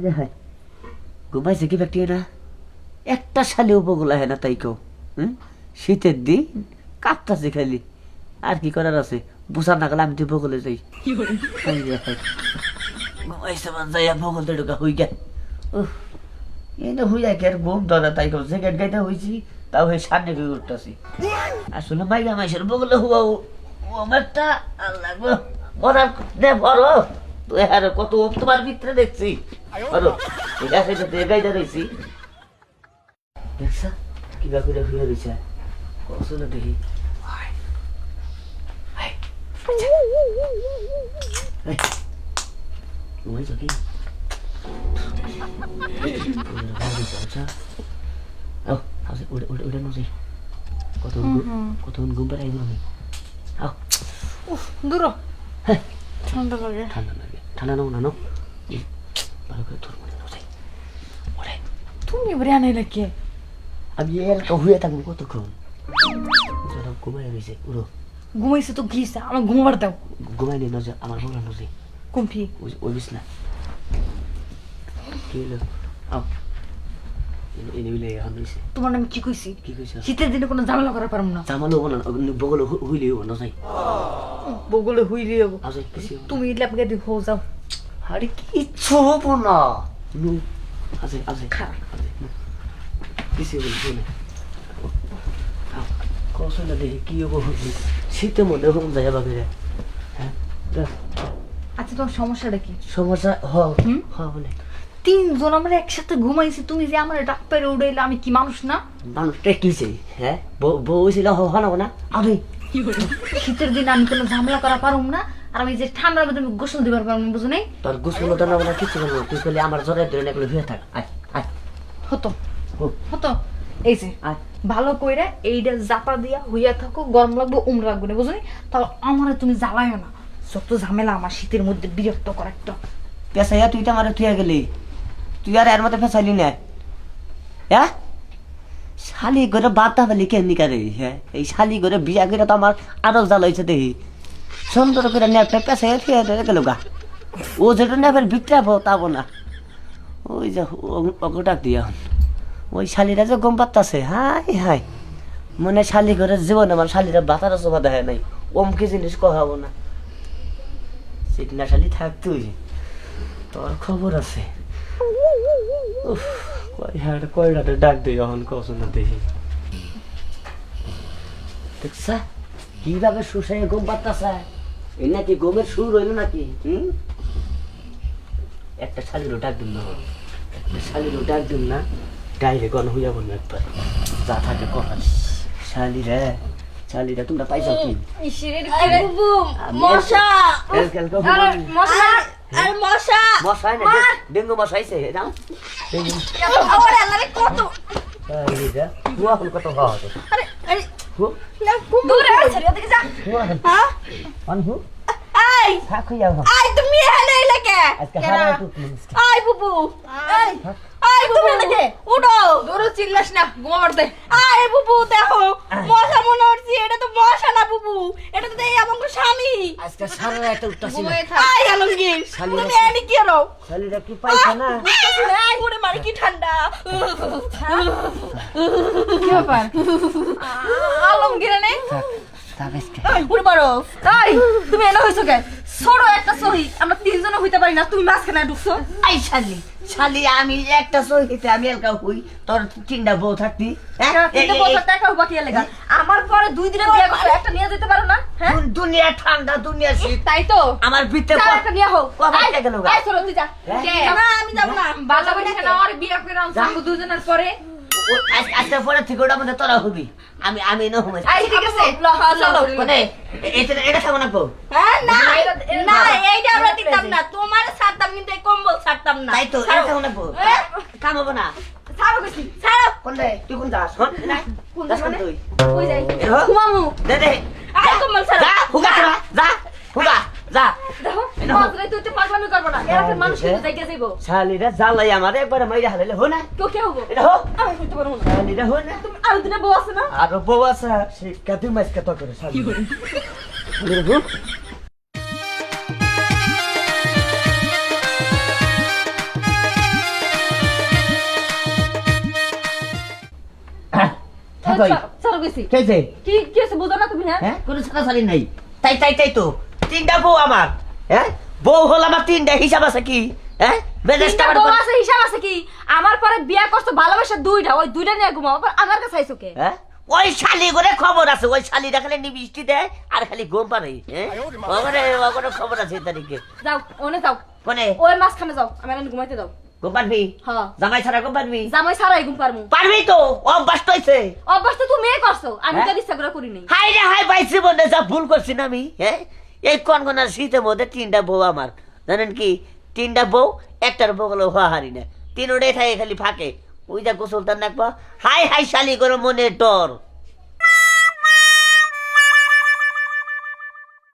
High রে high ঘুমাইছে কি ব্যক্তি না একটা শালি উপগুলা হয় না তাই হুম? শীতের দিন কাঁপতাছে খালি। আর কি করার আছে? বুঝা না গেলে আমি তো বগলে যাই। হাই হাই ঘুমাইছে মান যাইয়া বগলতে ঢুকা হই গে না হইয়া কি আর ঘুম ধরে তাই কেউ জ্যাকেট গাইতে হইছি, তাও হয়ে সামনে গিয়ে উঠতেছি। আসলে মাইয়া মাইসের বগলে হুয়া ও আমারটা আল্লাহ গো, মরার দে বড় তুই আর কত ওপ তোমার ভিতরে দেখছি। আছে তো তুই গাইতে রইছি দেখছা? কিবা করে হইয়া রইছে কসলে দেখি। হাই ঘুমাইছ কি? আচ্ছা আসে উড়ে উড়ে উড়ে নজি কত কত আমি আও উফ দূর হ্যাঁ। ঠান্ডা লাগে। ঠান্ডা ঠান্ডা নাও না নাও ভালো করে মনে নজাই ওরে তুমি এবারে আনাইলে কে আমি এর হয়ে থাকব কতক্ষণ যারা ঘুমাই গেছে উড়ো ঘুমাইছে তো ঘিসা আমার ঘুমাবার দাও ঘুমাই নেই নজর আমার বলা নজি কমফি ওই বিছনা কি হলো আও তোমার আমি কি কইছি কি কইছ শীতের দিনে কোনো ঝামেলা করা পারব না জামালো বলা বগলে হইলে হইব নজাই বগলে হইলে আজ তুমি ল্যাপকে দি হো যাও। আরে কিচ্ছু হব না? নু আছে আছে। কিছু না শুনে। না দেখি কি হব শীতে মনে হোম যায় বাকি হ্যাঁ আচ্ছা তোমার সমস্যাটা কি? সমস্যা? হ হুম? হ বলে। তিনজন আমরা একসাথে ঘুমাইছি তুমি যে আমার ডাক পেরে উড়াইলে আমি কি মানুষ না? মানুষ টেকিছে হ্যাঁ? বউ ছিল হ না না? আরে শীতের দিনে আমি কোনো ঝামেলা করা পারুম না। আর আমি যে ঠান্ডার মধ্যে আমি গোসল দিবার পারব না বুঝো নাই? তোর তো না বলা কিছু বলব তুই বলে আমার জ্বরের ধরে এগুলো হয়ে থাক। আয় আয়। হতো। হতো। এই যে আয়। ভালো কইরা এইটা জাপা দিয়া হইয়া থাকো গরম লাগবে উম লাগবে না বুঝলি তাও আমারে তুমি জ্বালাইও না। যত ঝামেলা আমার শীতের মধ্যে বিরক্ত কর একটা। পেশাইয়া তুই তো আমার তুই গেলি। তুই আর এর মধ্যে ফেসাইলি না। হ্যাঁ? শালি করে বাতা ফেলি কেমনি কারে? এই শালি করে বিয়া করে তো আমার আরও জ্বালাইছে দেখি সুন্দর করে নেপটা থুয়ে ধরে গেল গা। ও যেটা নেপের বিক্রাবো তাবো না। ওই যে অগটাক দিয়া ওই শালিরা যে গম পাত্তাছে হাই হাই। মানে শালি করে জীবন আমার শালিরা বাতার চোখা দেখায় নাই। অমকে জিনিস কহাবো না। সিগনা শালি থাক তুই তোর খবর আছে। উফ, হাট কয়টাতে ডাক দিই এখন কখন না দেখি দেখছা কীভাবে শুষাই গম পাত্তাছে এই নাকি গমের সুর হইল নাকি হুম একটা শালিরও ডাক দিন না একটা শালিরও ডাক দিন না ডাইরে গণ হইয়া বলব একবার যা থাকে করার শালিরা শালিরা তোমরা পাইছো কি মশা মশা আর মশা! মশা না ডেঙ্গু মশাইছে না ডেঙ্গু। ওরে আল্লাহ কত? শালিরা হুয়া হল কত খাওয়া হতো? আরে আরে হুয়া দূরে ছেড়ে দিকে যা। হুয়া হ্যাঁ? অনহু আই থাক হইয়া হো আই তুমি এনে লাগে আজকে হারা তো তুমি। আই বুবু। আই উঠো। দূর চিল্লাস না ঘুমাবার দে আই বুবু দেখো। মশা মনে হচ্ছে এটা তো মশা না বুবু। এটা তো এই আমার স্বামী। আজকে সারা একটা উঠতাছি না আই আলমগীর। তুমি এনে কি রো শালিরা কি পাইছে না? ওরে মারি কি ঠান্ডা। কি ব্যাপার? আলমগীর নেই থাক থাক আজকে। ওরে বরফ তাই তুমি এনে হইছো কে? ছোট একটা সহি। আমরা তিনজনে হইতে পারি না তুমি মাঝখানে ঢুকছো আই শালি। শালি আমি একটা সহিতে আমি এলকা হই। তোর তিনটা বউ থাকতি হ্যাঁ? বাকি লেগা? আমার পরে দুই দিনের বিয়ে করছ একটা নিয়ে যেতে পারো না হ্যাঁ? দুনিয়া ঠান্ডা দুনিয়া শীত। তাই তো। আমার ভিতরে একটা নিয়ে হোক। কবার গেল? চলো তুই যা। হ্যাঁ? আমি যাব না। বালা বলি না আর বিয়া করে। দুজনের পরে। আজকে পরে থেকে ওটা মধ্যে তোরা হবি। আমি আমি নো হই আই ঠিক আছে। চলো মানে এটা এটা থাকো না কো হ্যাঁ না না এইটা আমরা দিতাম না। তোমার ছাড়তাম কিন্তু এই কম্বল ছাড়তাম না। তাই তো এটা। থাকো না কো হ্যাঁ? কাম হবে না। ছাড়ো গেছি ছাড়ো। কোন রে তুই কোন যাস হন? না কোন যাস? তুই? কই যাই। ঘুমামু। দে দে। আই কম্বল ছাড়ো। যা হুগা যা। তুমি না? তো কোনো নাই। তাই তাই তাই তো। তিনটা বউ আমার। হ্যাঁ? বউ হল আমার তিনটা হিসাব আছে কি? হ্যাঁ? মেজাজটা আমার বউ আছে হিসাব আছে কি? আমার পরে বিয়া করছ ভালোবাসা দুইটা ওই দুইটা নিয়ে ঘুমাও আবার আমার কাছে আইছো কে? হ্যাঁ? ওই শালি করে খবর আছে ওই শালিটা খালি নিবিষ্টি দেয় আর খালি ঘুম পারে ওখানে ওখানে খবর আছে তারিখে। যাও ওনে যাও। কোনে? ওই মাঝখানে যাও আমার এনে ঘুমাইতে দাও ঘুম পারবি হ্যাঁ। জামাই ছাড়া ঘুম পারবি জামাই সারাই ঘুম পারমু পারবি তো অভ্যাস তো হয়েছে অভ্যাস তো তুমি করছ আমি? তো ইচ্ছা করে করি নাই হাই রে হাই পাইছি যা ভুল করছি না আমি হ্যাঁ? এই কনকনা কোন শীতের মধ্যে তিনটা বউ আমার। জানেন কি? তিনটা বউ, একটার বউ হলো হওয়া হারি না। তিনোটাই থাকে খালি ফাঁকে। ওই যা গোসল নাকবা হাই হাই শালি করে মনে ডর।